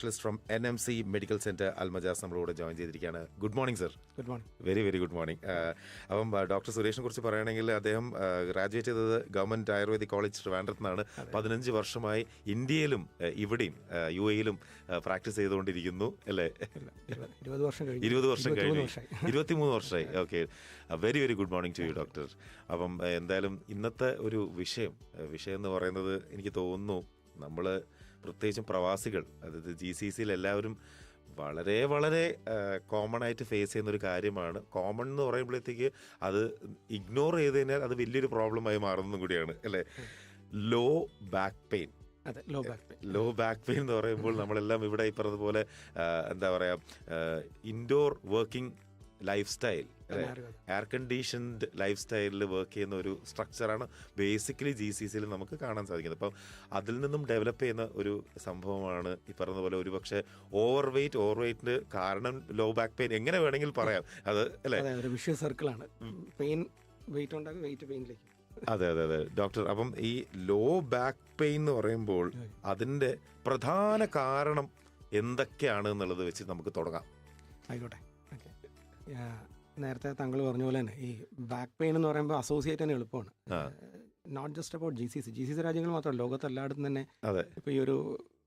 Specialist from N M C medical centre Al Majaz നമ്മളോട് join ചെയ്തിരിക്കുകയാണ്. Good morning sir good morning very very good morning അപ്പം doctor സുരേഷിനെ കുറിച്ച് പറയുകയാണെങ്കിൽ അദ്ദേഹം ഗ്രാജുവേറ്റ് ചെയ്തത് ഗവൺമെന്റ് ആയുർവേദിക് കോളേജ് ട്രിവാൻഡ്രത്ത് നിന്നാണ് പതിനഞ്ച് വർഷമായി ഇന്ത്യയിലും ആ, ഇവിടെയും യു എയിലും പ്രാക്ടീസ് ചെയ്തുകൊണ്ടിരിക്കുന്നു അല്ലേ? ഇരുപത് വർഷം കഴിഞ്ഞു. ഇരുപത് വർഷം കഴിഞ്ഞു. ഇരുപത്തിമൂന്ന് വർഷമായി. Okay very very good morning to you doctor അപ്പം എന്തായാലും ഇന്നത്തെ ഒരു വിഷയം വിഷയം എന്ന് പറയുന്നത് എനിക്ക് തോന്നുന്നു നമ്മൾ പ്രത്യേകിച്ചും പ്രവാസികൾ അതായത് ജി സി സിയിൽ എല്ലാവരും വളരെ വളരെ കോമൺ ആയിട്ട് ഫേസ് ചെയ്യുന്ന ഒരു കാര്യമാണ്. കോമൺ എന്ന് പറയുമ്പോഴത്തേക്ക് അത് ഇഗ്നോർ ചെയ്ത് കഴിഞ്ഞാൽ അത് വലിയൊരു പ്രോബ്ലമായി മാറുന്നതും കൂടിയാണ് അല്ലേ? ലോ ബാക്ക് പെയിൻ അതെ low back pain low back pain എന്ന് പറയുമ്പോൾ നമ്മളെല്ലാം ഇവിടെ ഈ പറഞ്ഞതുപോലെ എന്താ പറയുക indoor working life style air conditioned life സ്റ്റൈലിൽ വർക്ക് ചെയ്യുന്ന ഒരു സ്ട്രക്ചറാണ് ബേസിക്കലി ജി സി സിയിൽ നമുക്ക് കാണാൻ സാധിക്കുന്നത്. അപ്പം അതിൽ നിന്നും ഡെവലപ്പ് ചെയ്യുന്ന ഒരു സംഭവമാണ് ഈ പറഞ്ഞ പോലെ ഒരു പക്ഷേ ഓവർ വെയിറ്റ് ഓവർ വെയിറ്റിന് കാരണം ലോ ബാക്ക് പെയിൻ എങ്ങനെ വേണമെങ്കിൽ പറയാം. അത് അല്ലേ? അതെ ഒരു വിഷ്വൽ സർക്കിളാണ് പെയിൻ വെയിറ്റ് ഉണ്ടാകും വെയിറ്റ് പെയിനിലേക്ക് അതെ അതെ അതെ. ഡോക്ടർ അപ്പം ഈ ലോ ബാക്ക് പെയിൻ എന്ന് പറയുമ്പോൾ അതിന്റെ പ്രധാന കാരണം എന്തൊക്കെയാണ് എന്നുള്ളത് വെച്ച് നമുക്ക് തുടങ്ങാം. ആയിക്കോട്ടെ. ഓക്കെ നേരത്തെ താങ്കൾ പറഞ്ഞ പോലെ തന്നെ ഈ ബാക്ക് പെയിൻ എന്ന് പറയുമ്പോൾ അസോസിയേറ്റ് തന്നെ എളുപ്പമാണ്. Not just about G C C G C C രാജ്യങ്ങൾ മാത്രമല്ല ലോകത്ത് എല്ലായിടത്തും തന്നെ ഇപ്പോൾ ഈ ഒരു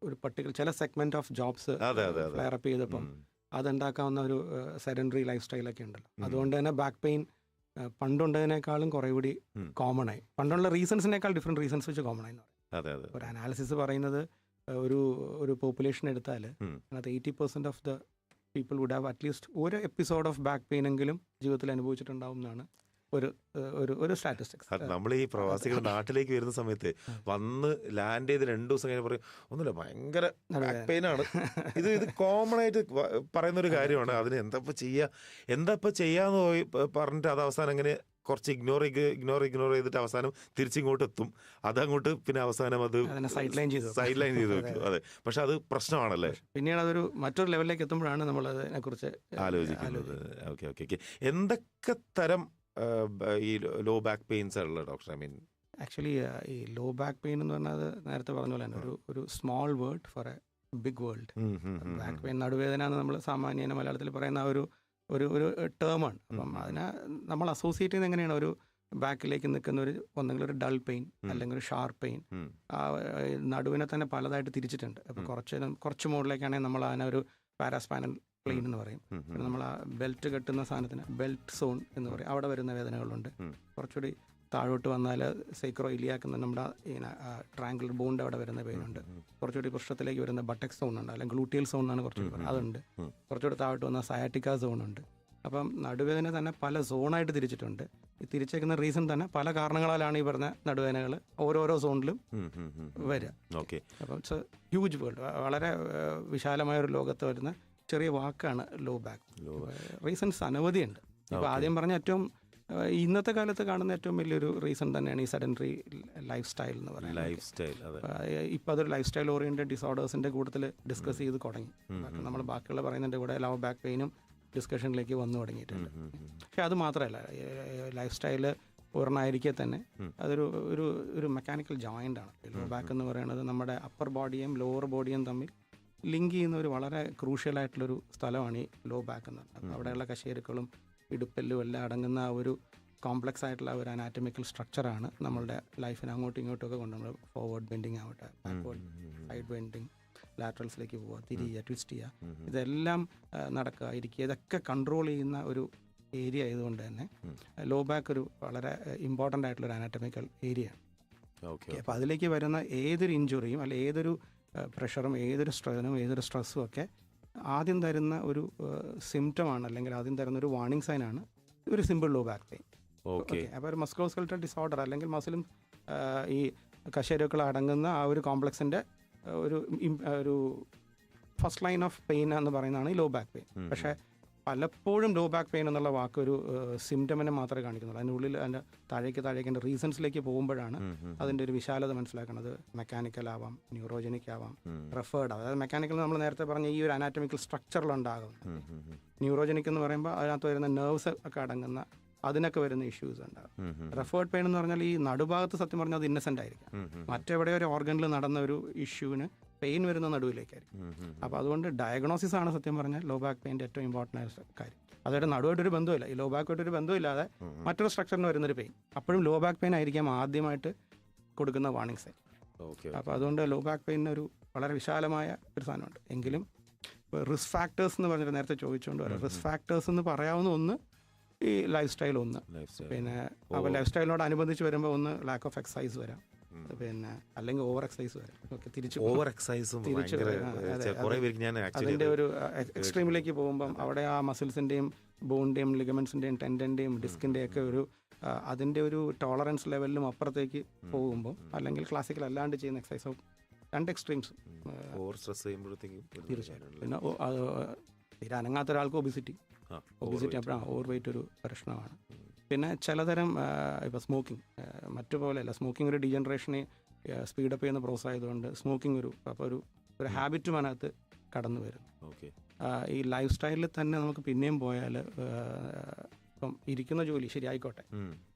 ഒരു പർട്ടിക്കുലർ ചില സെഗ്മെന്റ് ഓഫ് ജോബ്സ് അപ്പ് ചെയ്തപ്പം അതുണ്ടാക്കാവുന്ന ഒരു സെഡൻഡറി ലൈഫ് സ്റ്റൈലൊക്കെ ഉണ്ടല്ലോ. അതുകൊണ്ട് തന്നെ ബാക്ക് പെയിൻ പണ്ടുണ്ടതിനേക്കാളും കുറേ കൂടി കോമൺ ആയി. പണ്ടുള്ള റീസൺസിനേക്കാൾ ഡിഫറെന്റ് റീസൺസ് വെച്ച് കോമൺ ആയി എന്ന് പറയും. ഒരു അനാലിസിസ് പറയുന്നത് ഒരു ഒരു പോപ്പുലേഷൻ എടുത്താൽ. അതിനകത്ത് eighty percent of the people would have at least ഒരു എപ്പിസോഡ് ഓഫ് ബാക്ക് പെയിൻ എങ്കിലും ജീവിതത്തിൽ അനുഭവിച്ചിട്ടുണ്ടാവും എന്നാണ് ഒരു ഒരു ഒരു സ്റ്റാറ്റിസ്റ്റിക്സ് നമ്മൾ ഈ പ്രവാസികൾ നാട്ടിലേക്ക് വരുന്ന സമയത്ത് വന്ന് ലാൻഡ് ചെയ്ത് രണ്ട് ദിവസം കഴിഞ്ഞ് പറയും ഒന്നുമില്ല ഭയങ്കര ആണ്. ഇത് ഇത് കോമൺ ആയിട്ട് പറയുന്ന ഒരു കാര്യമാണ്. അതിന് എന്താ ഇപ്പം ചെയ്യാ എന്താ ഇപ്പം ചെയ്യാന്ന് പോയി പറഞ്ഞിട്ട് അത് അവസാനം അങ്ങനെ കുറച്ച് ഇഗ്നോർ ഇഗ്നോർ ഇഗ്നോർ ചെയ്തിട്ട് അവസാനം തിരിച്ചിങ്ങോട്ട് എത്തും അതങ്ങോട്ട് പിന്നെ അവസാനം അത് സൈഡ് ലൈൻ ചെയ്തു സൈഡ് ലൈൻ ചെയ്ത് വെക്കും. അതെ പക്ഷെ അത് പ്രശ്നമാണല്ലേ? പിന്നീട് അതൊരു മറ്റൊരു ലെവലിലേക്ക് എത്തുമ്പോഴാണ് നമ്മൾ അതിനെ കുറിച്ച് ആലോചിക്കുന്നത്. Okay okay okay. എന്തൊക്കെ തരം ഈ ലോ ബാക്ക് പെയിൻസ് ആണല്ലോ ഡോക്ടർ ഐ മീൻ ആക്ച്വലി ഈ ലോ ബാക്ക് പെയിൻ എന്ന് പറഞ്ഞാൽ നേരത്തെ പറഞ്ഞ പോലെ തന്നെ ഒരു ഒരു small word for a big world back pain നടുവേദന എന്ന് നമ്മൾ സാമാന്യേന മലയാളത്തിൽ പറയുന്ന ആ ഒരു ഒരു ഒരു ടേമാണ് അപ്പം അതിനെ നമ്മൾ അസോസിയേറ്റ് ചെയ്യുന്നത് എങ്ങനെയാണ്? ഒരു ബാക്കിലേക്ക് നിൽക്കുന്ന ഒരു ഒന്നെങ്കിലും ഒരു ഡൾ പെയിൻ അല്ലെങ്കിൽ ഒരു ഷാർപ്പ് പെയിൻ ആ നടുവിനെ തന്നെ പലതായിട്ട് തിരിച്ചിട്ടുണ്ട്. അപ്പോൾ കുറച്ച് കുറച്ച് മുകളിലേക്കാണെങ്കിൽ നമ്മൾ അതിനെ ഒരു പാരാസ്പാനൽ പ്ലെയിൻ എന്ന് പറയും. പിന്നെ നമ്മൾ ആ ബെൽറ്റ് കെട്ടുന്ന സാധനത്തിന് ബെൽറ്റ് സോൺ എന്ന് പറയും. അവിടെ വരുന്ന വേദനകളുണ്ട്. കുറച്ചുകൂടി താഴോട്ട് വന്നാൽ സൈക്രോ ഇലിയാക്കുന്ന നമ്മുടെ ട്രാങ്കുലർ ബോണ്ട് അവിടെ വരുന്ന പേരുണ്ട്. കുറച്ചുകൂടി പൃഷ്ഠത്തിലേക്ക് വരുന്ന ബട്ടക് സോൺ ഉണ്ട് അല്ലെങ്കിൽ ഗ്ലൂട്ടിയൽ സോൺ എന്നാണ് കുറച്ചുകൂടി അതുണ്ട്. കുറച്ചുകൂടി താഴോട്ട് വന്ന സയാറ്റിക്ക സോൺ ഉണ്ട്. അപ്പം നടുവേദന തന്നെ പല സോണായിട്ട് തിരിച്ചിട്ടുണ്ട്. ഈ തിരിച്ചേക്കുന്ന റീസൺ തന്നെ പല കാരണങ്ങളാലാണ് ഈ പറഞ്ഞ നടുവേദനകൾ ഓരോരോ സോണിലും വരിക. ഓക്കെ അപ്പം ഇറ്റ്സ് ഹ്യൂജ് വേൾഡ് വളരെ വിശാലമായ ഒരു ലോകത്ത് വരുന്ന ചെറിയ വാക്കാണ് ലോ ബാക്ക് റീസൺസ് അനവധിയുണ്ട് ഇപ്പം ആദ്യം പറഞ്ഞ ഏറ്റവും ഇന്നത്തെ കാലത്ത് കാണുന്ന ഏറ്റവും വലിയൊരു റീസൺ തന്നെയാണ് ഈ സെഡൻറി ലൈഫ് സ്റ്റൈൽ എന്ന് പറയുന്നത്. ലൈഫ് സ്റ്റൈൽ അതെ. ഇപ്പം അതൊരു ലൈഫ് സ്റ്റൈൽ ഓറിയന്റഡ് ഡിസോർഡേഴ്സിന്റെ കൂട്ടത്തിൽ ഡിസ്കസ് ചെയ്ത് തുടങ്ങി. നമ്മൾ ബാക്കിയുള്ള പറയുന്നതിന്റെ കൂടെ ലവ് ബാക്ക് പെയിനും ഡിസ്കഷനിലേക്ക് വന്നു തുടങ്ങിയിട്ടുണ്ട്. പക്ഷെ അത് മാത്രമല്ല ലൈഫ് സ്റ്റൈൽ പൂർണമായിരിക്കെ തന്നെ അതൊരു ഒരു ഒരു മെക്കാനിക്കൽ ജോയിന്റ് ആണ്. ലോ ബാക്ക് എന്ന് പറയുന്നത് നമ്മുടെ അപ്പർ ബോഡിയും ലോവർ ബോഡിയും തമ്മിൽ ലിങ്ക് ചെയ്യുന്ന ഒരു വളരെ ക്രൂഷ്യൽ ആയിട്ടുള്ളൊരു സ്ഥലമാണ് ഈ ലോ ബാക്ക് എന്ന് പറയുന്നത്. അവിടെയുള്ള കശേരുക്കളും ഇടുപ്പെല്ലും എല്ലാം അടങ്ങുന്ന ആ ഒരു കോംപ്ലക്സ് ആയിട്ടുള്ള ഒരു അനാറ്റമിക്കൽ സ്ട്രക്ചറാണ് നമ്മളുടെ ലൈഫിന് അങ്ങോട്ടും ഇങ്ങോട്ടും ഒക്കെ കൊണ്ട് നമ്മൾ ഫോർവേഡ് ബെൻഡിങ് ആവട്ടെ ബാക്ക്വേർഡ് സൈഡ് ബെൻഡിങ് ലാറ്ററൽസിലേക്ക് പോവുക തിരിയുക ട്വിസ്റ്റ് ചെയ്യുക. ഇതെല്ലാം നടക്കുക ഇരിക്കുക ഇതൊക്കെ കൺട്രോൾ ചെയ്യുന്ന ഒരു ഏരിയ ആയതുകൊണ്ട് തന്നെ ലോ ബാക്ക് ഒരു വളരെ ഇമ്പോർട്ടന്റ് ആയിട്ടുള്ള ഒരു അനാറ്റമിക്കൽ ഏരിയ ഓക്കെ അപ്പോൾ അതിലേക്ക് വരുന്ന ഏതൊരു ഇഞ്ചുറിയും അല്ലെ ഏതൊരു പ്രഷറും ഏതൊരു സ്ട്രെയിനും ഏതൊരു സ്ട്രെസ്സും ഒക്കെ ആദ്യം തരുന്ന ഒരു സിംറ്റമാണ് അല്ലെങ്കിൽ ആദ്യം തരുന്ന ഒരു വാർണിംഗ് ആണ് ഒരു simple low back pain okay അപ്പോൾ ഒരു മസ്കോസ്കൾട്ടൽ ഡിസോർഡർ അല്ലെങ്കിൽ മസിലും ഈ കശേരുക്കൾ അടങ്ങുന്ന ആ ഒരു കോംപ്ലക്സിന്റെ ഒരു ഒരു ഫസ്റ്റ് ലൈൻ ഓഫ് പെയിൻ എന്ന് പറയുന്നതാണ് ഈ ലോ ബാക്ക് പെയിൻ പക്ഷേ പലപ്പോഴും ലോ ബാക്ക് പെയിൻ എന്നുള്ള വാക്ക് ഒരു സിംറ്റമിനെ മാത്രമേ കാണിക്കുന്നുള്ളൂ. അതിന്റെ ഉള്ളിൽ അതിന്റെ താഴേക്ക് താഴേക്ക് അതിന്റെ റീസൺസിലേക്ക് പോകുമ്പോഴാണ് അതിന്റെ ഒരു വിശാലത മനസ്സിലാക്കുന്നത്. മെക്കാനിക്കൽ ആവാം ന്യൂറോജനിക് ആവാം റെഫേർഡ് ആവാം. അതായത് മെക്കാനിക്കൽ നമ്മൾ നേരത്തെ പറഞ്ഞ ഈ ഒരു അനാറ്റമിക്കൽ സ്ട്രക്ചറിലുണ്ടാകും ന്യൂറോജനിക് എന്ന് പറയുമ്പോൾ അതിനകത്ത് വരുന്ന നെർവ്സ് ഒക്കെ അടങ്ങുന്ന അതിനൊക്കെ വരുന്ന ഇഷ്യൂസ് ഉണ്ടാകും. ഉം, ഉം, റെഫേർഡ് പെയിൻ എന്ന് പറഞ്ഞാൽ ഈ നടുഭാഗത്ത് സത്യം പറഞ്ഞാൽ അത് ഇന്നസെന്റ് ആയിരിക്കും. മറ്റെവിടെ ഒരു ഓർഗനിൽ നടന്ന ഒരു ഇഷ്യൂവിന് പെയിൻ വരുന്ന നടുവിലേക്കായിരിക്കും. അപ്പോൾ അതുകൊണ്ട് ഡയഗ്നോസിസ് ആണ് സത്യം പറഞ്ഞാൽ ലോ ബാക്ക് പെയിന്റെ ഏറ്റവും ഇമ്പോർട്ടന്റ് ആയ കാര്യം. അതായത് നടുവായിട്ടൊരു ബന്ധമില്ല ഈ ലോ ബാക്കുമായിട്ടൊരു ബന്ധമില്ലാതെ മറ്റൊരു സ്ട്രക്ചറിന് വരുന്നൊരു പെയിൻ അപ്പോഴും ലോ ബാക്ക് പെയിൻ ആയിരിക്കാം ആദ്യമായിട്ട് കൊടുക്കുന്ന വാർണിംഗ് സൈൻ ഓക്കെ അപ്പോൾ അതുകൊണ്ട് ലോ ബാക്ക് പെയിൻ ഒരു വളരെ വിശാലമായ ഒരു സാധനമുണ്ട്. എങ്കിലും റിസ്ക് ഫാക്ടേഴ്സ് എന്ന് പറഞ്ഞിട്ട് നേരത്തെ ചോദിച്ചുകൊണ്ട് വരാം. റിസ്ക് ഫാക്ടേഴ്സ് എന്ന് പറയാവുന്ന ഒന്ന് ഈ ലൈഫ് സ്റ്റൈൽ ഒന്ന് പിന്നെ അപ്പോൾ ലൈഫ് സ്റ്റൈലിനോട് അനുബന്ധിച്ച് വരുമ്പോൾ ഒന്ന് ലാക്ക് ഓഫ് എക്സസൈസ് വരാം. പിന്നെ അല്ലെങ്കിൽ ഓവർ എക്സസൈസ് വരെ. ഓക്കെ തിരിച്ച് ഓവർ എക്സസൈസും തിരിച്ച് ഭയങ്കര ആ, അതെ, ചെ- കുറേ പേർക്ക് ഞാൻ അതിന്റെ ഒരു എക്സ്ട്രീമിലേക്ക് പോകുമ്പം അവിടെ ആ മസിൽസിന്റെയും ബോണിന്റെയും ലിഗമെന്റ്സിന്റെയും ടെൻഡന്റെയും ഡിസ്കിന്റെയും ഒക്കെ ഒരു അതിന്റെ അതിന്റെ ഒരു ടോളറൻസ് ലെവലിലും അപ്പുറത്തേക്ക് പോകുമ്പോൾ അല്ലെങ്കിൽ ക്ലാസിക്കൽ അല്ലാണ്ട് ചെയ്യുന്ന എക്സസൈസോ രണ്ട് എക്സ്ട്രീംസ് ഓവർ സ്ട്രെസ് ചെയ്യുമ്പോഴത്തേക്കും തീർച്ചയായിട്ടും പിന്നെ തീരെ അനങ്ങാത്ത ഒരാൾക്ക് ഒബിസിറ്റി ഒബിസിറ്റി അപ്പോഴാണ് ഓവർ വെയിറ്റ് ഒരു പ്രശ്നമാണ്. പിന്നെ ചിലതരം ഇപ്പോൾ സ്മോക്കിംഗ് മറ്റു പോലെയല്ല സ്മോക്കിംഗ് ഒരു ഡീജനറേഷനെ സ്പീഡപ്പ് ചെയ്യുന്ന പ്രോസസ് ആയതുകൊണ്ട് സ്മോക്കിംഗ് ഒരു അപ്പോൾ ഒരു ഒരു ഹാബിറ്റും അതിനകത്ത് കടന്നു വരും ഓക്കെ. ഈ ലൈഫ് സ്റ്റൈലിൽ തന്നെ നമുക്ക് പിന്നെയും പോയാൽ ഇപ്പം ഇരിക്കുന്ന ജോലി ശരിയായിക്കോട്ടെ.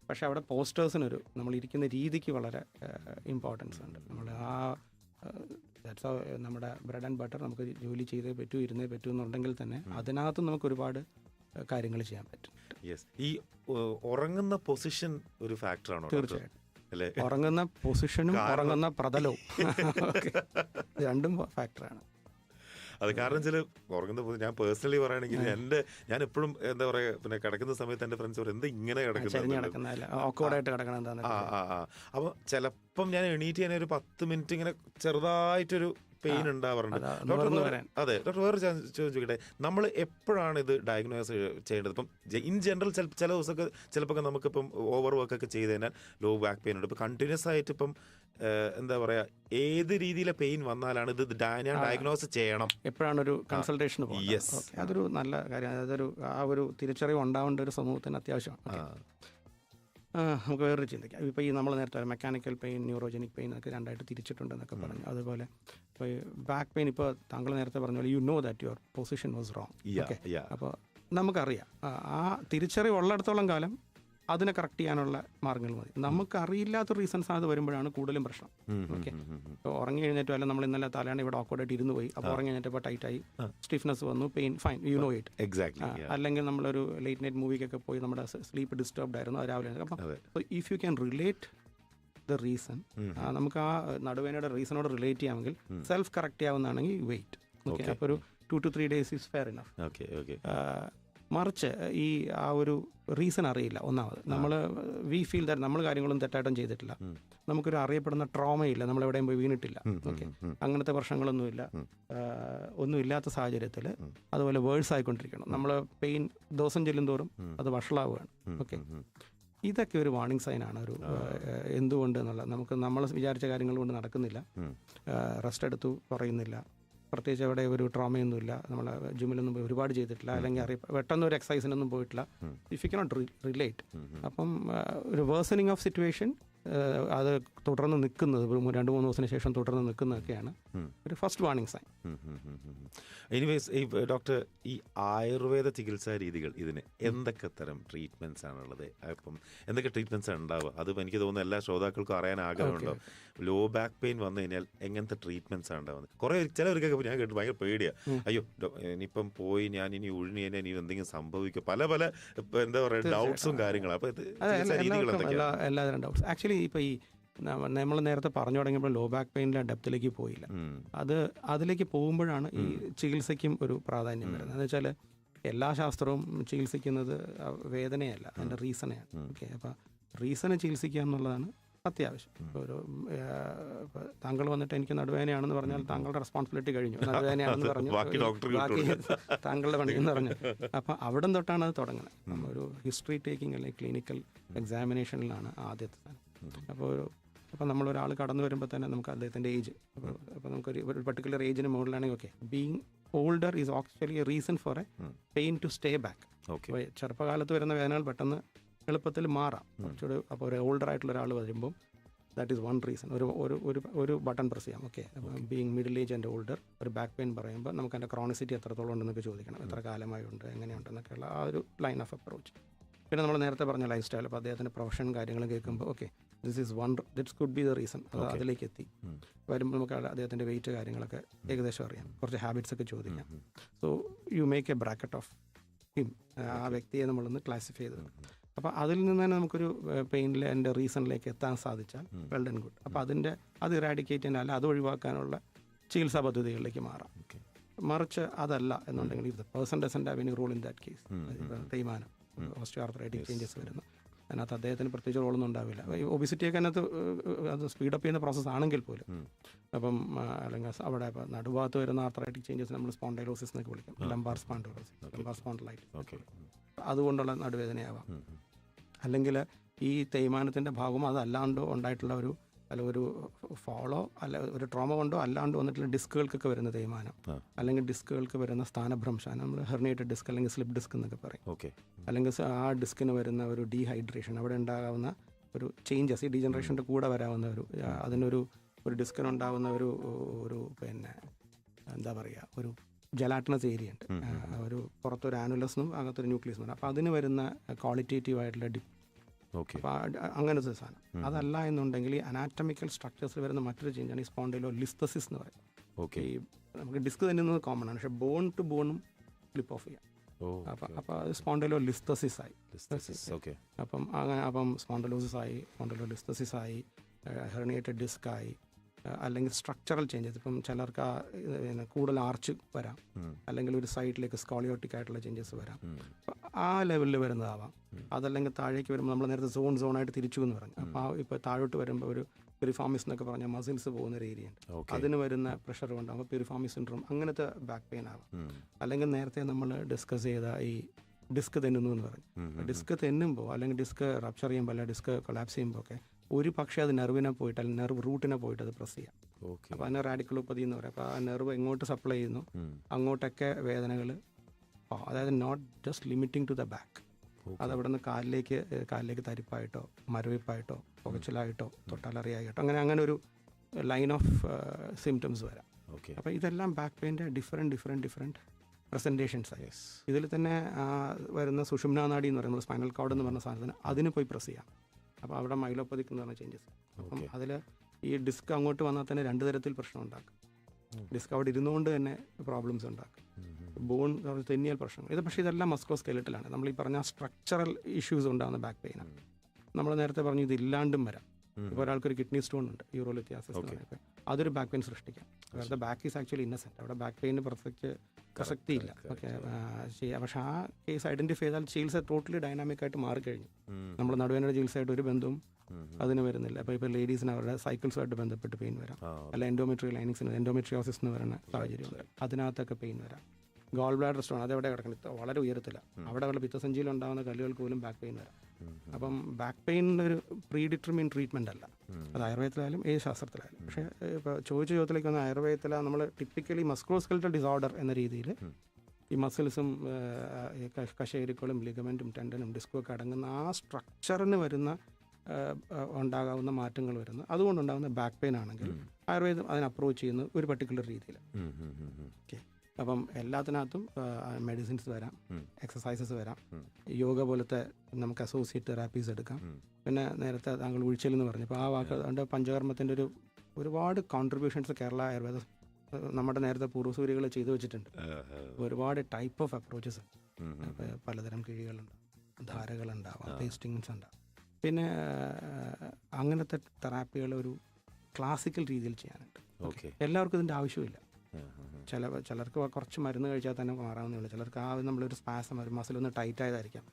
പക്ഷെ അവിടെ പോസ്റ്റേഴ്സിനൊരു നമ്മൾ ഇരിക്കുന്ന രീതിക്ക് വളരെ ഇമ്പോർട്ടൻസ് ഉണ്ട്. നമ്മൾ ആ ദാറ്റ്സ് നമ്മുടെ ബ്രെഡ് ആൻഡ് ബട്ടർ നമുക്ക് ജോലി ചെയ്തേ പറ്റൂ ഇരുന്നേ പറ്റൂ എന്നുണ്ടെങ്കിൽ തന്നെ അതിനകത്തും നമുക്ക് ഒരുപാട് കാര്യങ്ങൾ ചെയ്യാൻ പറ്റും. യെസ് ഈ ഉറങ്ങുന്ന പൊസിഷൻ ഒരു ഫാക്ടറാണോ തീർച്ചയായിട്ടും. ഉറങ്ങുന്ന പൊസിഷനും ഉറങ്ങുന്ന പ്രതലവും. രണ്ടും ഫാക്ടറാണ് അത് കാരണം ചില ഉറങ്ങുന്ന ഞാൻ പേഴ്സണലി പറയുകയാണെങ്കിൽ എന്റെ ഞാൻ എപ്പോഴും എന്താ പറയാ പിന്നെ കിടക്കുന്ന സമയത്ത് എന്റെ ഫ്രണ്ട്സ് പറയും എന്താ ഇങ്ങനെ കിടക്കുന്നത് അപ്പോൾ ചിലപ്പം ഞാൻ എണീറ്റ് ഞാൻ ഒരു പത്ത് മിനിറ്റ് ഇങ്ങനെ ചെറുതായിട്ടൊരു പെയിൻ ഉണ്ടാവാറുണ്ട്. അതാ, ഡോക്ടർ അതെ ഡോക്ടർ വേറെ ചോദിക്കട്ടെ നമ്മൾ എപ്പോഴാണ് ഇത് ഡയഗ്നോസ് ചെയ്യേണ്ടത്? ഇപ്പം ഇൻ ജനറൽ ചില ദിവസമൊക്കെ ചിലപ്പോൾ നമുക്കിപ്പം ഓവർ വർക്ക് ഒക്കെ ചെയ്ത് കഴിഞ്ഞാൽ ലോ ബാക്ക് പെയിൻ ഉണ്ട്. ഇപ്പം കണ്ടിന്യൂസ് ആയിട്ട് ഇപ്പം എന്താ പറയാ ഏത് രീതിയിലെ പെയിൻ വന്നാലാണ് ഇത് ഞാൻ ഡയഗ്നോസ് ചെയ്യണം? എപ്പോഴാണ് ഒരു കൺസൾട്ടേഷൻ. അതൊരു നല്ല കാര്യം. അതൊരു ആ ഒരു തിരിച്ചറിവ് ഉണ്ടാവേണ്ട ഒരു സമൂഹത്തിന് അത്യാവശ്യമാണ്. നമുക്ക് വേറൊരു ചിന്തിക്കാം ഇപ്പോൾ ഈ നമ്മൾ നേരത്തെ മെക്കാനിക്കൽ പെയിൻ ന്യൂറോജനിക് പെയിൻ ഒക്കെ രണ്ടായിട്ട് തിരിച്ചിട്ടുണ്ടെന്നൊക്കെ പറഞ്ഞു. അതുപോലെ ഇപ്പോൾ ബാക്ക് പെയിൻ ഇപ്പോൾ താങ്കൾ നേരത്തെ പറഞ്ഞ പോലെ you know that your position was wrong okay. അപ്പോൾ നമുക്കറിയാം. ആ, ആ തിരിച്ചറിവ് ഉള്ളിടത്തോളം കാലം അതിനെ കറക്റ്റ് ചെയ്യാനുള്ള മാർഗങ്ങൾ മതി. നമുക്ക് അറിയില്ലാത്ത റീസൺസ് അത് വരുമ്പോഴാണ് കൂടുതലും പ്രശ്നം. ഓക്കെ. ഇപ്പോൾ ഉറങ്ങി എഴുന്നേറ്റോ അല്ല നമ്മൾ ഇന്നലെ തലയാണ് ഇവിടെ ഓക്കോഡായിട്ട് ഇരുന്ന് പോയി. അപ്പോൾ ഉറങ്ങി എഴുന്നേറ്റപ്പോൾ ടൈറ്റായി സ്റ്റിഫ്നെസ് വന്നു pain fine you know it exact. അല്ലെങ്കിൽ നമ്മളൊരു ലേറ്റ് നൈറ്റ് മൂവിക്കൊക്കെ പോയി നമ്മുടെ സ്ലീപ്പ് ഡിസ്റ്റർബ്ഡ് ആയിരുന്നു രാവിലെ അപ്പം അതെ. If you can relate the reason നമുക്ക് ആ നടുവേനയുടെ റീസണോട് റിലേറ്റ് ചെയ്യാമെങ്കിൽ സെൽഫ് കറക്റ്റ് ചെയ്യാവുന്നതാണെങ്കിൽ വെയിറ്റ് ഓക്കെ അപ്പോൾ ഒരു two two three days is fair enough okay okay മറിച്ച് ഈ ആ ഒരു റീസൺ അറിയില്ല. ഒന്നാമത് നമ്മൾ വി ഫീൽ ദാറ്റ് നമ്മൾ കാര്യങ്ങളൊന്നും തെറ്റായിട്ടും ചെയ്തിട്ടില്ല. നമുക്കൊരു അറിയപ്പെടുന്ന ട്രോമയില്ല നമ്മൾ എവിടെയും പോയി വീണിട്ടില്ല. ഓക്കെ അങ്ങനത്തെ പ്രശ്നങ്ങളൊന്നുമില്ല. ഒന്നുമില്ലാത്ത സാഹചര്യത്തിൽ അതുപോലെ വേഴ്സ് ആയിക്കൊണ്ടിരിക്കണം. നമ്മൾ പെയിൻ ദിവസം ചെല്ലുന്തോറും അത് വഷളാവുകയാണ്. ഓക്കെ ഇതൊക്കെ ഒരു വാർണിംഗ് സൈനാണ് ഒരു എന്തുകൊണ്ട് എന്നുള്ളത് നമുക്ക് നമ്മൾ വിചാരിച്ച കാര്യങ്ങൾ കൊണ്ട് നടക്കുന്നില്ല. റെസ്റ്റ് എടുത്തു കുറയുന്നില്ല പ്രത്യേകിച്ച് അവിടെ ഒരു ട്രോമയൊന്നുമില്ല. നമ്മൾ ജിമ്മിലൊന്നും പോയി ഒരുപാട് ചെയ്തിട്ടില്ല. അല്ലെങ്കിൽ അറിയ പെട്ടെന്ന് ഒരു എക്സസൈസിനൊന്നും പോയിട്ടില്ല. ഇഫ് യു കനോട്ട് റിലേറ്റ് അപ്പം ഒരു വേഴ്സണിങ് ഓഫ് സിറ്റുവേഷൻ അത് തുടർന്ന് നിൽക്കുന്നത് രണ്ട് മൂന്ന് ദിവസത്തിന് ശേഷം തുടർന്ന് നിൽക്കുന്നതൊക്കെയാണ്. ഒരു ഫസ്റ്റ് വാർണിംഗ് സൈൻ. എനിവേസ് ഈ ഡോക്ടർ ഈ ആയുർവേദ ചികിത്സാ രീതികൾ ഇതിന് എന്തൊക്കെ തരം ട്രീറ്റ്മെന്റ്സ് ആണുള്ളത്? അപ്പം എന്തൊക്കെ ട്രീറ്റ്മെന്റ്സ് ആണ് ഉണ്ടാവുക അതും എനിക്ക് തോന്നുന്നു എല്ലാ ശ്രോതാക്കൾക്കും അറിയാൻ ആഗ്രഹമുണ്ടോ? ലോ ബാക്ക് പെയിൻ വന്നു കഴിഞ്ഞാൽ എങ്ങനത്തെ ട്രീറ്റ്മെന്റ്സ് ആണ് ഉണ്ടാവുന്നത്? കുറേ ചിലവർക്കൊക്കെ ഞാൻ കേട്ടു ഭയങ്കര പേടിയാ. അയ്യോ ഇനിയിപ്പം പോയി ഞാൻ ഇനി ഒഴിഞ്ഞു കഴിഞ്ഞാൽ ഇനി എന്തെങ്കിലും സംഭവിക്കും. പല പല ഇപ്പൊ എന്താ പറയുക ഡൗട്ട്സും കാര്യങ്ങളും. അപ്പോൾ ഇത് രീതികൾ എന്തൊക്കെയാണ് എല്ലാ എല്ലാതരം ഡൗട്ട്സ് ആക്ച്വലി ഇപ്പോൾ ഈ നമ്മൾ നേരത്തെ പറഞ്ഞു തുടങ്ങിയപ്പോൾ ലോ ബാക്ക് പെയിനിലെ ഡെപ്തിലേക്ക് പോയില്ല. അത് അതിലേക്ക് പോകുമ്പോഴാണ് ഈ ചികിത്സയ്ക്കും ഒരു പ്രാധാന്യം വരുന്നത്. എന്ന് വെച്ചാൽ എല്ലാ ശാസ്ത്രവും ചികിത്സിക്കുന്നത് വേദനയല്ല അതിന്റെ റീസണെയാണ് ഓക്കെ അപ്പോൾ റീസണെ ചികിത്സിക്കുക എന്നുള്ളതാണ് അത്യാവശ്യം. ഒരു താങ്കൾ വന്നിട്ട് എനിക്ക് നടുവേദനയാണെന്ന് പറഞ്ഞാൽ താങ്കളുടെ റെസ്പോൺസിബിലിറ്റി കഴിഞ്ഞു. നടുവേദനയാണെന്ന് പറഞ്ഞു. ബാക്കി താങ്കളുടെ പണി എന്ന് പറഞ്ഞു. അപ്പം അവിടം തൊട്ടാണ് അത് തുടങ്ങുന്നത്. ഒരു ഹിസ്റ്ററി ടേക്കിംഗ് അല്ലെങ്കിൽ ക്ലിനിക്കൽ എക്സാമിനേഷനിലാണ് ആദ്യത്തെ അപ്പോൾ ഒരു അപ്പോൾ നമ്മൾ ഒരാൾ കടന്നു വരുമ്പോൾ തന്നെ നമുക്ക് അദ്ദേഹത്തിന്റെ ഏജ് അപ്പോൾ അപ്പോൾ നമുക്കൊരു ഒരു പർട്ടിക്കുലർ ഏജിന് മുകളിലാണെങ്കിൽ okay being older is actually a reason for a pain to stay back okay അപ്പോൾ ചെറുപ്പകാലത്ത് വരുന്ന വേദനകൾ പെട്ടെന്ന് എളുപ്പത്തിൽ മാറാം. കുറച്ചുകൂടി അപ്പോൾ ഒരു ഓൾഡർ ആയിട്ടുള്ള ഒരാൾ വരുമ്പോൾ ദാറ്റ് ഈസ് വൺ റീസൺ ഒരു ഒരു ഒരു ഒരു ബട്ടൺ പ്രസ് ചെയ്യാം. Okay being middle age and older ഒരു ബാക്ക് പെയിൻ പറയുമ്പോൾ നമുക്ക് അതിന്റെ ക്രോണിസിറ്റി എത്രത്തോളം ഉണ്ടെന്നൊക്കെ ചോദിക്കണം. എത്ര കാലമായി ഉണ്ട് എങ്ങനെയുണ്ടെന്നൊക്കെയുള്ള ആ ഒരു ലൈൻ ഓഫ് അപ്രോച്ച് പിന്നെ നമ്മൾ നേരത്തെ പറഞ്ഞ ലൈഫ് സ്റ്റൈൽ അപ്പോൾ അദ്ദേഹത്തിന്റെ പ്രൊഫഷൻ കാര്യങ്ങൾ കേൾക്കുമ്പോൾ okay this is one that's could be the reason അത് അതിലേക്ക് എത്തി. വരുമ്പോൾ നമുക്ക് അദ്ദേഹത്തിന്റെ വെയിറ്റ് കാര്യങ്ങളൊക്കെ ഏകദേശം അറിയാം. കുറച്ച് ഹാബിറ്റ്സ് ഒക്കെ ചോദിക്കാം. So you make a bracket of him ആ വ്യക്തിയെ നമ്മളൊന്ന് ക്ലാസിഫൈ ചെയ്ത് അപ്പോൾ അതിൽ നിന്ന് തന്നെ നമുക്കൊരു പെയിനിലെ എന്റെ റീസണിലേക്ക് എത്താൻ സാധിച്ചാൽ വെൽ ഡൻ ഗുഡ് അപ്പോൾ അതിന്റെ അത് ഇറാഡിക്കേറ്റ് ചെയ്യാൻ അല്ല അത് ഒഴിവാക്കാനുള്ള ചികിത്സാ പദ്ധതികളിലേക്ക് മാറാം. മറിച്ച് അതല്ല എന്നുണ്ടെങ്കിൽ ഇത് person doesn't have any rule in that case തേയ്മാനം. Osteoarthritic Yes. ചേഞ്ചസ് വരുന്നു. അതിനകത്ത് അദ്ദേഹത്തിന് പ്രത്യേകിച്ച് റോളൊന്നും ഉണ്ടാവില്ല. ഒബിസിറ്റിയൊക്കെ അതിനകത്ത് അത് സ്പീഡപ്പ് ചെയ്യുന്ന പ്രോസസ്സ് ആണെങ്കിൽ പോലും. അപ്പം അല്ലെങ്കിൽ അവിടെ നടുഭാഗത്ത് വരുന്ന ആർത്രൈറ്റിക് ചേഞ്ചസ് നമ്മൾ സ്പോണ്ടൈലോസിസ് എന്നൊക്കെ വിളിക്കും. Lumbar spondylosis lumbar spondylitis Okay. അതുകൊണ്ടുള്ള നടുവേദനയാവാം. അല്ലെങ്കിൽ ഈ തേയ്മാനത്തിന്റെ ഭാഗം അതല്ലാണ്ടോ ഉണ്ടായിട്ടുള്ള ഒരു അല്ല ഒരു ഫോളോ അല്ല ഒരു ട്രോമ കൊണ്ടോ അല്ലാണ്ട് വന്നിട്ടുള്ള ഡിസ്കുകൾക്കൊക്കെ വരുന്ന തേയ്മാനം. അല്ലെങ്കിൽ ഡിസ്കുകൾക്ക് വരുന്ന സ്ഥാനഭ്രംശം നമ്മൾ ഹെർണിയേറ്റഡ് ഡിസ്ക് അല്ലെങ്കിൽ സ്ലിപ്പ് ഡിസ്ക് എന്നൊക്കെ പറയും. ഓക്കെ അല്ലെങ്കിൽ ആ ഡിസ്കിന് വരുന്ന ഒരു ഡീഹൈഡ്രേഷൻ അവിടെ ഉണ്ടാകുന്ന ഒരു ചേഞ്ചസ് ഈ ഡീജനറേഷന്റെ കൂടെ വരാവുന്ന ഒരു അതിനൊരു ഒരു ഡിസ്കിനുണ്ടാവുന്ന ഒരു ഒരു പിന്നെ എന്താ പറയുക ഒരു ജലാട്ടിനസ് ഏരിയ ഉണ്ട്. ഒരു പുറത്തൊരു ആനുലസ്നും അകത്തൊരു ന്യൂക്ലിയസും അപ്പോൾ അതിന് വരുന്ന ക്വാളിറ്റേറ്റീവ് ആയിട്ടുള്ള. അപ്പോൾ അങ്ങനത്തെ സാധനം. അതല്ല എന്നുണ്ടെങ്കിൽ ഈ അനാറ്റമിക്കൽ സ്ട്രക്ചേഴ്സിൽ വരുന്ന മറ്റൊരു ചേഞ്ചാണ് ഈ സ്പോണ്ടിലോ ലിസ്തസിസ് എന്ന് പറയും. ഓക്കെ ഈ നമുക്ക് ഡിസ്ക് തന്നെ കോമൺ ആണ്. പക്ഷേ ബോൺ ടു ബോണും ഫ്ലിപ്പ് ഓഫ് ചെയ്യാം. അപ്പം അപ്പോൾ അത് സ്പോണ്ടയിലോ ലിസ്തസിസ് ആയി അപ്പം അങ്ങനെ അപ്പം സ്പോണ്ടലോസിസ് ആയി സ്പോണ്ടലോലിസ്തസിസ് ആയി ഹെർണിയേറ്റഡ് ഡിസ്ക് ആയി അല്ലെങ്കിൽ സ്ട്രക്ചറൽ ചേഞ്ചസ് ഇപ്പം ചിലർക്ക് ആ, കൂടുതൽ ആർച്ച് വരാം. അല്ലെങ്കിൽ ഒരു സൈഡിലേക്ക് സ്കോളിയോട്ടിക് ആയിട്ടുള്ള ചേഞ്ചസ് വരാം. ആ ലെവലിൽ വരുന്നതാവാം. അതല്ലെങ്കിൽ താഴേക്ക് വരുമ്പോൾ നമ്മൾ നേരത്തെ സോൺ സോൺ ആയിട്ട് തിരിച്ചു എന്ന് പറഞ്ഞു. അപ്പോൾ ആ ഇപ്പോൾ താഴോട്ട് വരുമ്പോൾ ഒരു പെരിഫാമിസ് എന്നൊക്കെ പറഞ്ഞാൽ മസിൽസ് പോകുന്ന ഒരു ഏരിയ ഉണ്ട്. അതിന് വരുന്ന പ്രഷർ കൊണ്ടാകുമ്പോൾ പെരിഫാമിസ് സിൻഡ്രോം അങ്ങനത്തെ ബാക്ക് പെയിൻ ആവാം. അല്ലെങ്കിൽ നേരത്തെ നമ്മൾ ഡിസ്കസ് ചെയ്ത ഈ ഡിസ്ക് തെന്നുന്നു എന്ന് പറഞ്ഞു. ഡിസ്ക് തെന്നുമ്പോൾ അല്ലെങ്കിൽ ഡിസ്ക് റപ്ചർ ചെയ്യുമ്പോൾ അല്ലെങ്കിൽ ഡിസ്ക് കൊളാപ്സ് ചെയ്യുമ്പോൾ ഒക്കെ ഒരു പക്ഷേ അത് നെർവിനെ പോയിട്ട് അല്ലെങ്കിൽ നെർവ് റൂട്ടിനെ പോയിട്ട് അത് പ്രസ് ചെയ്യാം. അപ്പോൾ അതിന് റാഡിക്കുലോപ്പതി എന്ന് പറയും. അപ്പോൾ ആ നെർവ് എങ്ങോട്ട് സപ്ലൈ ചെയ്യുന്നു അങ്ങോട്ടൊക്കെ വേദനകൾ അതായത് not just limiting to the back അതവിടെ അത് അവിടെ നിന്ന് കാലിലേക്ക് കാലിലേക്ക് തരിപ്പായിട്ടോ മരവിപ്പായിട്ടോ പുകച്ചിലായിട്ടോ തൊട്ടാലറിയായിട്ടോ അങ്ങനെ അങ്ങനെ ഒരു ലൈൻ ഓഫ് സിംറ്റംസ് വരാം. അപ്പോൾ ഇതെല്ലാം ബാക്ക് പെയിന്റെ ഡിഫറെന്റ് ഡിഫറെന്റ് ഡിഫറെന്റ് പ്രസന്റേഷൻസ് ആയി. ഇതിൽ തന്നെ വരുന്ന സുഷുമ്നാ നാഡി എന്ന് പറയുന്നത് സ്പൈനൽ കോഡ് എന്ന് പറഞ്ഞ സാധനത്തിന് അതിന് പോയി പ്രസ് ചെയ്യാം. അപ്പോൾ അവിടെ മൈലോപ്പതിക്ക് എന്ന് പറഞ്ഞ ചേഞ്ചസ് അപ്പം. അതിൽ ഈ ഡിസ്ക് അങ്ങോട്ട് വന്നാൽ തന്നെ രണ്ട് തരത്തിൽ പ്രശ്നം ഉണ്ടാക്കും. ഡിസ്ക് അവിടെ ഇരുന്നുകൊണ്ട് തന്നെ പ്രോബ്ലംസ് ഉണ്ടാക്കും. ബോൺ തെന്നിയൽ പ്രശ്നങ്ങൾ. ഇത് പക്ഷേ ഇതെല്ലാം മസ്കോ സ്കെലിറ്റിലാണ് നമ്മൾ ഈ പറഞ്ഞ സ്ട്രക്ചറൽ ഇഷ്യൂസ് ഉണ്ടാകുന്ന ബാക്ക് പെയിനാണ് നമ്മൾ നേരത്തെ പറഞ്ഞു ഇത് ഇല്ലാണ്ടും വരാം. ഇപ്പോൾ ഒരാൾക്കൊരു കിഡ്നി സ്റ്റോൺ ഉണ്ട് യൂറോലിത്യാസിസ്. അതൊരു ബാക്ക് പെയിൻ സൃഷ്ടിക്കാം. അവരുടെ ബാക്ക് ഈസ് ആക്ച്വലി ഇന്നസെന്റ് അവിടെ ബാക്ക് പെയിന് പ്രസക്തി പ്രസക്തിയില്ല. correct, ഓക്കെ പക്ഷെ ആ കേസ് ഐഡന്റിഫൈ ചെയ്താൽ ചികിത്സ ടോട്ടലി ഡൈനാമിക് ആയിട്ട് മാറിക്കഴിഞ്ഞു. നമ്മൾ നടുവേനയുടെ ചികിത്സയായിട്ട് ഒരു ബന്ധവും. അതിന് വരുന്നില്ല. അപ്പോൾ ഇപ്പോൾ ലേഡീസിന് അവരുടെ സൈക്കിൾസുമായിട്ട് ബന്ധപ്പെട്ട് പെയിൻ വരാം. അല്ല എൻഡോമെട്രിയൽ ലൈനിങ്സിന് എൻഡോമെട്രിയോസിസ് എന്ന് പറയുന്ന സാഹചര്യമുണ്ട് അതിനകത്തൊക്കെ പെയിൻ വരാം. ഗോൾ ബ്ലാഡർ സ്റ്റോൺ അതെവിടെ കിടക്കണം? വളരെ ഉയരത്തില്ല അവിടെ ഉള്ള പിത്തസഞ്ചിയിൽ ഉണ്ടാകുന്ന കല്ലുകൾക്ക് പോലും ബാക്ക് പെയിൻ വരാം. അപ്പം ബാക്ക് പെയിനിന്റെ ഒരു പ്രീ ഡിറ്റർമിൻ ട്രീറ്റ്മെന്റ് അല്ല അത് ആയുർവേദത്തിലായാലും ഏത് ശാസ്ത്രത്തിലായാലും. പക്ഷേ ഇപ്പോൾ ചോദിച്ച ചോദ്യത്തിലേക്ക് വന്ന ആയുർവേദത്തിൽ നമ്മൾ ടിപ്പിക്കലി മസ്ക്രോസ്കെൽറ്റൽ ഡിസോർഡർ എന്ന രീതിയിൽ ഈ മസിൽസും കശേരിക്കളും ലിഗമെന്റും ടെൻഡനും ഡിസ്കും ഒക്കെ അടങ്ങുന്ന ആ സ്ട്രക്ചറിന് വരുന്ന ഉണ്ടാകാവുന്ന മാറ്റങ്ങൾ വരുന്ന. അതുകൊണ്ടുണ്ടാകുന്ന ബാക്ക് പെയിൻ ആണെങ്കിൽ ആയുർവേദം അതിനെ അപ്രോച്ച് ചെയ്യുന്ന ഒരു പർട്ടിക്കുലർ രീതിയിൽ ഉം. അപ്പം എല്ലാത്തിനകത്തും മെഡിസിൻസ് വരാം. എക്സസൈസസ് വരാം യോഗ പോലത്തെ നമുക്ക് അസോസിയേറ്റ് തെറാപ്പീസ് എടുക്കാം പിന്നെ നേരത്തെ താങ്കൾ ഉഴിച്ചൽ എന്ന് പറഞ്ഞു അപ്പോൾ ആ വാക്ക് അതുകൊണ്ട് പഞ്ചകർമ്മത്തിന്റെ ഒരു ഒരുപാട് കോൺട്രിബ്യൂഷൻസ് കേരള ആയുർവേദ നമ്മുടെ നേരത്തെ പൂർവസൂരികൾ ചെയ്തു വെച്ചിട്ടുണ്ട്. ഒരുപാട് ടൈപ്പ് ഓഫ് അപ്രോച്ചസ്. പലതരം കിഴികളുണ്ട് ധാരകളുണ്ടാവാം പേസ്റ്റിങ്സ് ഉണ്ടാവും പിന്നെ അങ്ങനത്തെ തെറാപ്പികൾ ഒരു ക്ലാസിക്കൽ രീതിയിൽ ചെയ്യാനുണ്ട്. എല്ലാവർക്കും ഇതിന്റെ ആവശ്യമില്ല. ചില ചിലർക്ക് കുറച്ച് മരുന്ന് കഴിച്ചാൽ തന്നെ മാറാവുന്നേ ഉള്ളൂ. ചിലർക്ക് ആ നമ്മളൊരു സ്പാസം ഒരു മസിൽ ഒന്ന് ടൈറ്റ് ആയതായിരിക്കാം.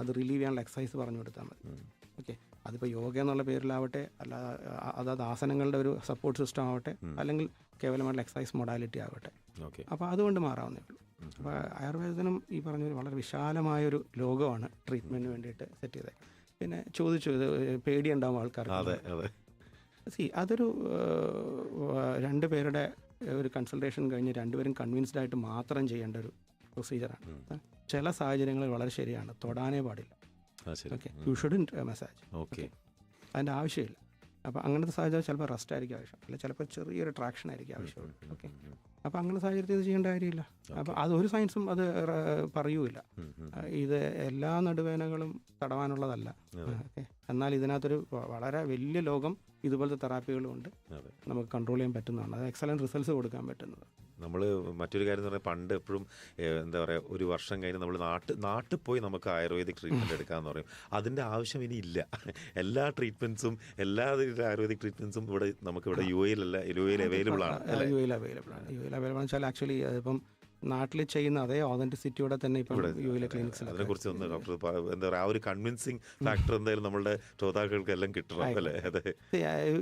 അത് റിലീവ് ചെയ്യാനുള്ള എക്സസൈസ് പറഞ്ഞു കൊടുത്താൽ മതി. ഓക്കെ അതിപ്പോൾ യോഗ എന്നുള്ള പേരിലാവട്ടെ അല്ല അതായത് ആസനങ്ങളുടെ ഒരു സപ്പോർട്ട് സിസ്റ്റം ആവട്ടെ. അല്ലെങ്കിൽ കേവലമായിട്ടുള്ള എക്സസൈസ് മൊഡാലിറ്റി ആവട്ടെ. അപ്പോൾ അതുകൊണ്ട് മാറാവുന്നേ ഉള്ളൂ. അപ്പോൾ ആയുർവേദത്തിനും ഈ പറഞ്ഞ വളരെ വിശാലമായൊരു ലോകമാണ് ട്രീറ്റ്മെന്റിന് വേണ്ടിയിട്ട് സെറ്റ് ചെയ്തത്. പിന്നെ ചോദിച്ചു ഇത് പേടിയുണ്ടാവും ആൾക്കാർക്ക്. സി അതൊരു രണ്ട് പേരുടെ ഒരു കൺസൾട്ടേഷൻ കഴിഞ്ഞ് രണ്ടുപേരും കൺവിൻസ്ഡ് ആയിട്ട് മാത്രം ചെയ്യേണ്ട ഒരു പ്രൊസീജിയറാണ്. ചില സാഹചര്യങ്ങളിൽ വളരെ ശരിയാണ്. തൊടാനേ പാടില്ല. Okay you shouldn't massage okay അതിന്റെ ആവശ്യമില്ല. അപ്പോൾ അങ്ങനത്തെ സാഹചര്യം ചിലപ്പോൾ റെസ്റ്റ് ആയിരിക്കും ആവശ്യം. അല്ലെങ്കിൽ ചിലപ്പോൾ ചെറിയൊരു ട്രാക്ഷൻ ആയിരിക്കും ആവശ്യമുള്ളൂ. ഓക്കെ അപ്പം അങ്ങനെ സാഹചര്യത്തിൽ ഇത് ചെയ്യേണ്ട കാര്യമില്ല. അപ്പം അതൊരു സയൻസും അത് പറയൂല ഇത് എല്ലാ നടുവേനകളും തടവാനുള്ളതല്ല. ഓക്കെ. എന്നാൽ ഇതിനകത്തൊരു വളരെ വലിയ ലോകം ഇതുപോലത്തെ തെറാപ്പികളും ഉണ്ട്. നമുക്ക് കൺട്രോൾ ചെയ്യാൻ പറ്റുന്നതാണ്. അത് എക്സലന്റ് റിസൾട്ട്സ് കൊടുക്കാൻ പറ്റുന്നത്. നമ്മൾ മറ്റൊരു കാര്യം എന്ന് പറഞ്ഞാൽ പണ്ട് എപ്പോഴും എന്താ പറയുക ഒരു വർഷം കഴിഞ്ഞ് നമ്മൾ നാട്ട് നാട്ടിൽ പോയി നമുക്ക് ആയുർവേദിക് ട്രീറ്റ്മെന്റ് എടുക്കാമെന്ന് പറയും. അതിന്റെ ആവശ്യം ഇനി ഇല്ല. എല്ലാ ട്രീറ്റ്മെന്റ്സും എല്ലാ ആയുർവേദിക് ട്രീറ്റ്മെന്റ്സും ഇവിടെ നമുക്ക് ഇവിടെ യു എയിലല്ല യു എയിൽ അവൈലബിൾ ആണ്. യു എയിൽ അവൈലബിൾ ആണ്. യു എയിൽ അവൈലബിൾ എന്ന് വെച്ചാൽ ആക്ച്വലി ഇപ്പം നാട്ടിൽ ചെയ്യുന്ന അതേ ഓതന്റിസിറ്റിയോടെ തന്നെ ഇപ്പോൾ യുവിലെ ക്ലിനിക്സ് ക്ലിനിക്സിൽ അതിനെക്കുറിച്ച് ഒന്ന് ഡോക്ടർ എന്താ പറയുക ആ ഒരു കൺവിൻസിങ് ഫാക്ടർ എന്തായാലും നമ്മുടെ ശ്രോതാക്കൾക്ക് എല്ലാം കിട്ടണം അല്ലേ? അതെ.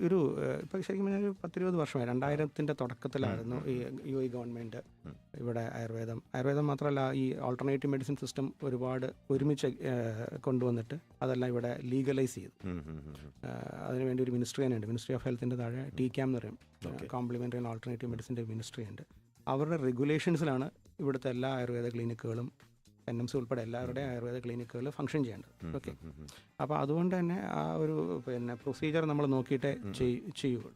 ഒരു ഇപ്പം ശരിക്കും പറഞ്ഞാൽ ഒരു പത്തിരുപത് വർഷമായി. രണ്ടായിരത്തിന്റെ തുടക്കത്തിലായിരുന്നു ഈ യു ഐ ഗവൺമെന്റ് ഇവിടെ ആയുർവേദം. ആയുർവേദം മാത്രമല്ല ഈ ഓൾട്ടർനേറ്റീവ് മെഡിസിൻ സിസ്റ്റം ഒരുപാട് ഒരുമിച്ച് കൊണ്ടുവന്നിട്ട് അതെല്ലാം ഇവിടെ ലീഗലൈസ് ചെയ്തു. അതിനുവേണ്ടി ഒരു മിനിസ്ട്രി തന്നെ ഉണ്ട്. മിനിസ്ട്രി ഓഫ് ഹെൽത്തിന്റെ താഴെ ടി ക്യാം എന്ന് പറയും. കോംപ്ലിമെന്ററി ആൻഡ് ഓൾട്ടർനേറ്റീവ് മെഡിസിന്റെ മിനിസ്ട്രി ഉണ്ട്. അവരുടെ റെഗുലേഷൻസിലാണ് ഇവിടുത്തെ എല്ലാ ആയുർവേദ ക്ലിനിക്കുകളും എൻ എം സി ഉൾപ്പെടെ എല്ലാവരുടെയും ആയുർവേദ ക്ലിനിക്കുകൾ ഫങ്ഷൻ ചെയ്യേണ്ടത്. ഓക്കെ. അപ്പോൾ അതുകൊണ്ട് തന്നെ ആ ഒരു പിന്നെ പ്രൊസീജിയർ നമ്മൾ നോക്കിയിട്ടേ ചെയ്- ചെയ്യുള്ളൂ.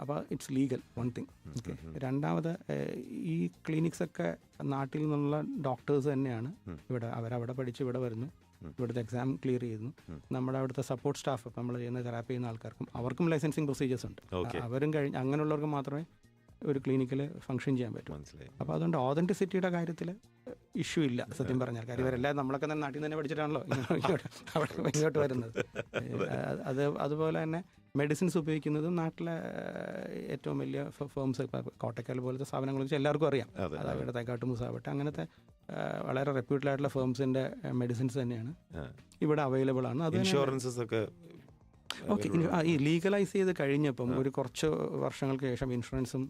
അപ്പോൾ it's legal one thing okay രണ്ടാമത് ഈ ക്ലിനിക്സ് ഒക്കെ നാട്ടിൽ നിന്നുള്ള ഡോക്ടേഴ്സ് തന്നെയാണ് ഇവിടെ അവരവിടെ പഠിച്ച് ഇവിടെ വരുന്നു. ഇവിടുത്തെ എക്സാം ക്ലിയർ ചെയ്യുന്നു. നമ്മുടെ അവിടുത്തെ സപ്പോർട്ട് സ്റ്റാഫ് ഇപ്പം നമ്മൾ ചെയ്യുന്ന തെറാപ്പി ചെയ്യുന്ന ആൾക്കാർക്കും അവർക്കും ലൈസൻസിങ് പ്രൊസീജിയേഴ്സ് ഉണ്ട്. അവരും കഴിഞ്ഞ് അങ്ങനെയുള്ളവർക്ക് മാത്രമേ ഒരു ക്ലിനിക്കിൽ ഫങ്ഷൻ ചെയ്യാൻ പറ്റും. മനസ്സിലായി. അപ്പോൾ അതുകൊണ്ട് ഓതന്റിസിറ്റിയുടെ കാര്യത്തിൽ ഇഷ്യൂ ഇല്ല സത്യം പറഞ്ഞാൽ. കാര്യം ഇവരെല്ലാം നമ്മളൊക്കെ തന്നെ നാട്ടിൽ നിന്ന് തന്നെ പഠിച്ചിട്ടാണല്ലോ അവിടെ ഇങ്ങോട്ട് വരുന്നത്. അത്. അത് അതുപോലെ തന്നെ മെഡിസിൻസ് ഉപയോഗിക്കുന്നതും നാട്ടിലെ ഏറ്റവും വലിയ ഫേംസ് കോട്ടക്കൽ പോലത്തെ സ്ഥാപനങ്ങളെ വെച്ച് എല്ലാവർക്കും അറിയാം. അതായത് തേക്കാട്ട് മുസാവട്ടെ. അങ്ങനത്തെ വളരെ റെപ്യൂട്ടഡ് ആയിട്ടുള്ള ഫേംസിന്റെ മെഡിസിൻസ് തന്നെയാണ്. ഇവിടെ അവൈലബിൾ ആണ്. അത് ഇൻഷുറൻസസ് ഒക്കെ ഓക്കെ ഈ ലീഗലൈസ് ചെയ്ത് കഴിഞ്ഞപ്പം ഒരു കുറച്ച് വർഷങ്ങൾക്ക് ശേഷം ഇൻഷുറൻസും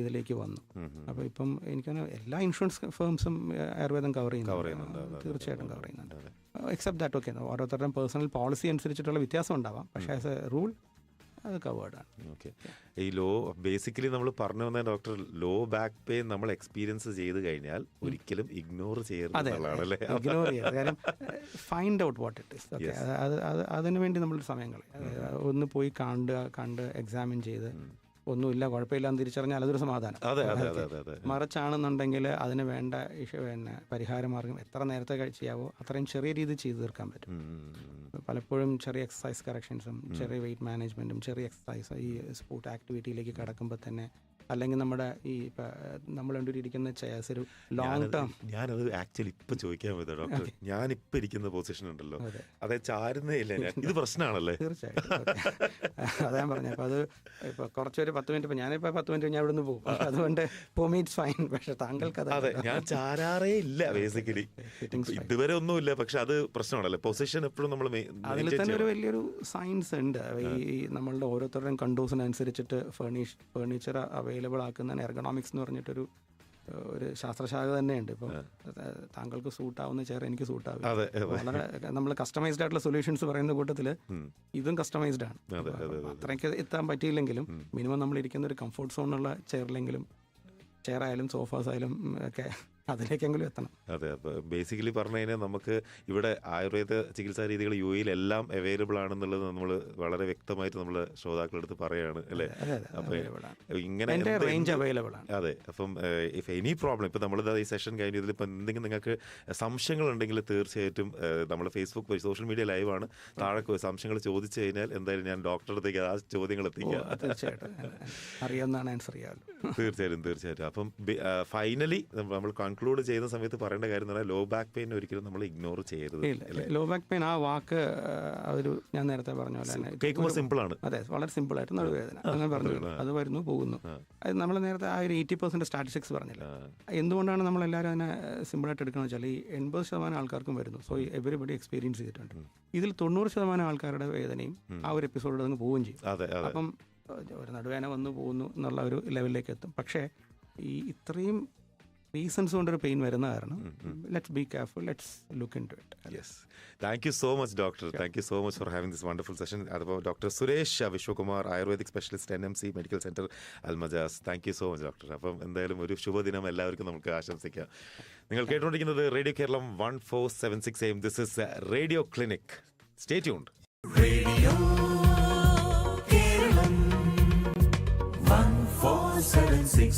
ഇതിലേക്ക് വന്നു. അപ്പോൾ ഇപ്പം എനിക്ക് എല്ലാ ഇൻഷുറൻസ് ഫേംസും ആയുർവേദം കവർ ചെയ്യുന്നുണ്ട്. തീർച്ചയായിട്ടും കവർ ചെയ്യുന്നുണ്ട്. എക്സെപ്റ്റ് ദാറ്റ് ഓക്കെ ഓരോരുത്തരുടെയും പേഴ്സണൽ പോളിസി അനുസരിച്ചിട്ടുള്ള വ്യത്യാസം ഉണ്ടാവാം. പക്ഷേ ആസ് എ റൂൾ അത് കവേർഡാണ് ഓക്കെ. ഈ ലോ ബേസിക്കലി നമ്മൾ പറഞ്ഞു വന്ന ഡോക്ടർ ലോ ബാക്ക് പെയിൻ നമ്മൾ എക്സ്പീരിയൻസ് ചെയ്ത് കഴിഞ്ഞാൽ ഒരിക്കലും ഇഗ്നോർ ചെയ്യരുത് അതെ അല്ലേ ഇഗ്നോർ ചെയ്യരുത്. കാരണം find out what it is okay അത് അത് അതിന് വേണ്ടി നമ്മൾ സമയങ്ങൾ ഒന്ന് പോയി കണ്ട് കണ്ട് എക്സാമിൻ ചെയ്ത് ഒന്നുമില്ല കുഴപ്പമില്ലാന്ന് തിരിച്ചറിഞ്ഞാൽ അതൊരു സമാധാനം. അതെ അതെ അതെ അതെ മറിച്ചാണെന്നുണ്ടെങ്കിൽ അതിന് വേണ്ട പിന്നെ പരിഹാര മാർഗം എത്ര നേരത്തെ ചെയ്യാവോ അത്രയും ചെറിയ രീതിയിൽ ചെയ്തു തീർക്കാൻ പറ്റും. പലപ്പോഴും ചെറിയ എക്സസൈസ് കറക്ഷൻസും ചെറിയ വെയിറ്റ് മാനേജ്മെന്റും ചെറിയ എക്സസൈസ് ഈ സ്പോർട്ട് ആക്ടിവിറ്റിയിലേക്ക് കടക്കുമ്പോൾ തന്നെ അല്ലെങ്കിൽ നമ്മുടെ ഈ നമ്മൾ കണ്ടിരിക്കുന്ന ചെയർസ് ഒരു ലോങ് ടേം ഞാനത് ആക്ച്വലി ഇപ്പൊ ചോദിക്കാൻ പറ്റും ഡോക്ടർ ഞാൻ ഇപ്പൊ ഇരിക്കുന്ന പൊസിഷൻ ഉണ്ടല്ലോ. അതെ. ചാരുന്നേ ഇല്ല ഇത് പ്രശ്നമാണല്ലേ തീർച്ചയായിട്ടും. അതാ ഞാൻ പറഞ്ഞത് അപ്പോൾ അത് ഇപ്പൊ കുറച്ചൊരു പത്ത് മിനിറ്റ് ഞാനിപ്പോ പത്ത് മിനിറ്റ് ഞാൻ ഇവിടുന്ന് പോകും. അതുകൊണ്ട് പോമീറ്റ്സ് ഫൈൻ പക്ഷെ താങ്കൾക്ക് അതെ. ഞാൻ ചാരാറേ ഇല്ല ബേസിക്കലി ഇതുവരെ ഒന്നും ഇല്ല പക്ഷെ അത് പ്രശ്നമാണല്ലേ? പൊസിഷൻ എപ്പോഴും നമ്മൾ അതിൽ തന്നെ ഒരു വലിയൊരു സയൻസ് ഉണ്ട്. ഈ നമ്മളുടെ ഓരോരുത്തരുടെയും കണ്ടൂസിനനുസരിച്ചിട്ട് ഫേർണിഷ് ഫേർണിച്ചർ അവൈലബിൾ ആക്കുന്നതിന് എർഗണോമിക്സ് എന്ന് പറഞ്ഞിട്ടൊരു ഒരു ശാസ്ത്രശാഖ തന്നെയുണ്ട്. ഇപ്പം താങ്കൾക്ക് സൂട്ടാവുന്ന ചെയർ എനിക്ക് സൂട്ടാവും വളരെ നമ്മൾ കസ്റ്റമൈസ്ഡ് ആയിട്ടുള്ള സൊല്യൂഷൻസ് പറയുന്ന കൂട്ടത്തിൽ ഇതും കസ്റ്റമൈസ്ഡ് ആണ്. അത്രയ്ക്ക് എത്താൻ പറ്റിയില്ലെങ്കിലും മിനിമം നമ്മൾ ഇരിക്കുന്ന ഒരു കംഫോർട്ട് സോണുള്ള ചെയറിലെങ്കിലും ചെയർ ആയാലും സോഫാസ് ആയാലും ഒക്കെ അതിലേക്കെങ്കിലും എത്തണം. അതെ അപ്പോൾ ബേസിക്കലി പറഞ്ഞു കഴിഞ്ഞാൽ നമുക്ക് ഇവിടെ ആയുർവേദ ചികിത്സാ രീതികൾ യു എല്ലാം അവൈലബിൾ ആണെന്നുള്ളത് നമ്മൾ വളരെ വ്യക്തമായിട്ട് നമ്മൾ ശ്രോതാക്കളെടുത്ത് പറയാണ് അല്ലേ? അപ്പോൾ ഇങ്ങനെ റേഞ്ച് അവൈലബിൾ ആണ്. അതെ അപ്പം ഇഫ് എനി പ്രോബ്ലം ഇപ്പം നമ്മൾ ഈ സെഷൻ കഴിഞ്ഞതിൽ ഇപ്പം എന്തെങ്കിലും നിങ്ങൾക്ക് സംശയങ്ങൾ ഉണ്ടെങ്കിൽ തീർച്ചയായിട്ടും നമ്മൾ ഫേസ്ബുക്ക് വഴി സോഷ്യൽ മീഡിയ ലൈവാണ് താഴെ സംശയങ്ങൾ ചോദിച്ചു കഴിഞ്ഞാൽ എന്തായാലും ഞാൻ ഡോക്ടറുടെ അടുത്തേക്ക് ആ ചോദ്യങ്ങൾ എത്തിക്കാം തീർച്ചയായിട്ടും. അറിയാവുന്നതാണ് ആൻസർ ചെയ്യാമല്ലോ. തീർച്ചയായിട്ടും തീർച്ചയായിട്ടും. അപ്പം ഫൈനലി നമ്മൾ കൺക്ലൂഡ് ചെയ്യുന്ന സമയത്ത് പറയേണ്ട കാര്യം എന്ന് പറഞ്ഞാൽ ലോ ബാക്ക് പെയിൻ ഒരിക്കലും നമ്മൾ ഇഗ്നോർ ചെയ്യരുത് ലോ ബാക്ക് പെയിൻ ആ വാക്ക് അതൊരു ഞാൻ നേരത്തെ പറഞ്ഞ പോലെ തന്നെ കേൾക്കുമ്പോൾ സിമ്പിൾ ആണ്. അതെ വളരെ സിമ്പിൾ ആയിട്ട് നടുവേദന. അങ്ങനെ പറഞ്ഞു അത് വരുന്നു പോകുന്നു. അത് നമ്മൾ നേരത്തെ ആ ഒരു എയ്റ്റി പെർസെന്റ് സ്റ്റാറ്റിസ്റ്റിക്സ് പറഞ്ഞില്ല? എന്തുകൊണ്ടാണ് നമ്മൾ എല്ലാവരും അതിനെ സിമ്പിൾ ആയിട്ട് എടുക്കുന്നത് വെച്ചാൽ ഈ എൺപത് ശതമാനം ആൾക്കാർക്കും വരുന്നു. സോ എവരിബഡി എക്സ്പീരിയൻസ് ചെയ്തിട്ടുണ്ട്. ഇതിൽ തൊണ്ണൂറ് ശതമാനം ആൾക്കാരുടെ വേദനയും ആ ഒരു എപ്പിസോഡിൽ അങ്ങ് പോവുകയും ചെയ്യും. അപ്പം ഒരു നടുവേന വന്നു പോകുന്നു എന്നുള്ള ഒരു ലെവലിലേക്ക് എത്തും. പക്ഷേ ഈ ഇത്രയും റീസൺസ് കൊണ്ടൊരു പെയിൻ വരുന്ന കാരണം let's be careful let's look into it yes thank you so much doctor thank you so much for having this wonderful session അതിപ്പോൾ doctor Suresh Vishwakumar Ayurvedic specialist N M C medical centre Al Majaz thank you so much doctor അപ്പം എന്തായാലും ഒരു ശുഭദിനം എല്ലാവർക്കും നമുക്ക് ആശംസിക്കാം. നിങ്ങൾ കേട്ടുകൊണ്ടിരിക്കുന്നത് radio Keralam one four seven six M this is radio clinic stay tuned One four seven six.